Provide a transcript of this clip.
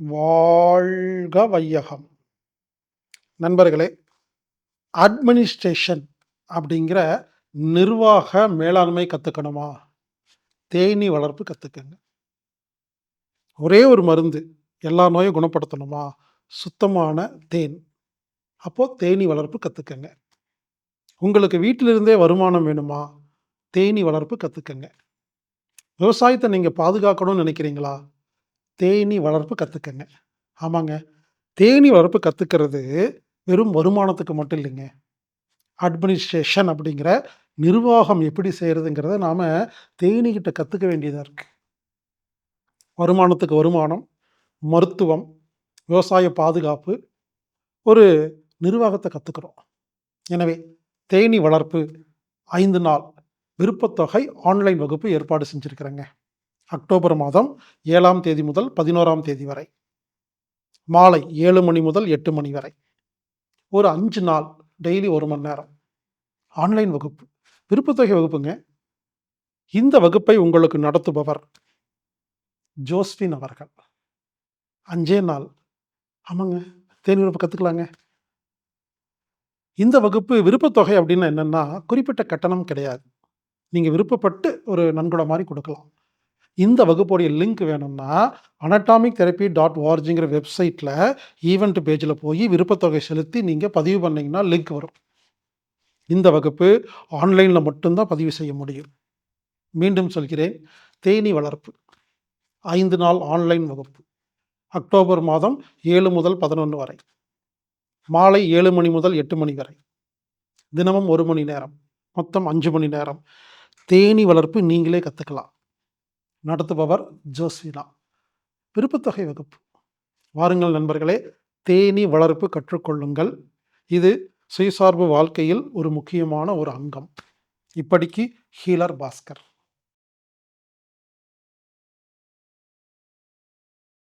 வாழ்க வையகம். நண்பர்களே அட்மினிஸ்ட்ரேஷன் அப்படிங்கிற நிர்வாக மேலாண்மை கற்றுக்கணுமா தேனீ வளர்ப்பு கற்றுக்கங்க ஒரே ஒரு மருந்து எல்லா நோயும் குணப்படுத்தணுமா? சுத்தமான தேன். அப்போது தேனீ வளர்ப்பு கற்றுக்கங்க உங்களுக்கு வீட்டிலிருந்தே வருமானம் வேணுமா? தேனீ வளர்ப்பு கற்றுக்கங்க விவசாயத்தை நீங்கள் பாதுகாக்கணும்னு நினைக்கிறீங்களா? தேனீ வளர்ப்பு கற்றுக்கங்க ஆமாங்க. தேனீ வளர்ப்பு கற்றுக்கிறது வெறும் வருமானத்துக்கு மட்டும் இல்லைங்க. அட்மினிஸ்ட்ரேஷன் அப்படிங்கிற நிர்வாகம் எப்படி செய்கிறதுங்கிறத நாம் தேனீகிட்ட கற்றுக்க வேண்டியதாக இருக்குது வருமானத்துக்கு வருமானம் மருத்துவம் விவசாய பாதுகாப்பு ஒரு நிர்வாகத்தை கற்றுக்குறோம் எனவே தேனீ வளர்ப்பு ஐந்து நாள் விருப்பத்தொகை ஆன்லைன் வகுப்பு ஏற்பாடு செஞ்சுருக்கிறேங்க. அக்டோபர் மாதம் ஏழாம் தேதி முதல் பதினோராம் தேதி வரை. மாலை ஏழு மணி முதல் எட்டு மணி வரை. ஒரு அஞ்சு நாள் டெய்லி ஒரு மணி நேரம். ஆன்லைன் வகுப்பு. விருப்பத்தொகை வகுப்புங்க. இந்த வகுப்பை உங்களுக்கு நடத்துபவர் ஜோஸ்வின் அவர்கள். அஞ்சே நாள். ஆமாங்க. தேனி வகுப்பு கற்றுக்கலாங்க இந்த வகுப்பு விருப்பத்தொகை அப்படின்னா என்னென்னா குறிப்பிட்ட கட்டணம் கிடையாது. நீங்கள் விருப்பப்பட்டு ஒரு நன்கொடை மாதிரி கொடுக்கலாம். இந்த வகுப்புடைய லிங்க் வேணும்னா அனட்டாமிக் தெரப்பி டாட் ஓஆர்ஜிங்கிற வெப்சைட்டில் ஈவெண்ட் பேஜில் போய் விருப்பத்தொகை செலுத்தி நீங்கள் பதிவு பண்ணிங்கன்னா லிங்க் வரும். இந்த வகுப்பு ஆன்லைனில் மட்டும்தான் பதிவு செய்ய முடியும். மீண்டும் சொல்கிறேன் தேனி வளர்ப்பு ஐந்து நாள் ஆன்லைன் வகுப்பு அக்டோபர் மாதம் ஏழு முதல் பதினொன்று வரை மாலை ஏழு மணி முதல் எட்டு மணி வரை தினமும் ஒரு மணி நேரம் மொத்தம் அஞ்சு மணி நேரம். தேனி வளர்ப்பு நீங்களே கற்றுக்கலாம் நடத்துபவர் ஜோஸ்வினா. விருப்பத்தொகை வகுப்பு. வாருங்கள் நண்பர்களே தேனி வளர்ப்பு கற்றுக்கொள்ளுங்கள். இது சுயசார்பு வாழ்க்கையில் ஒரு முக்கியமான ஒரு அங்கம். இப்படிக்கு ஹீலர் பாஸ்கர்.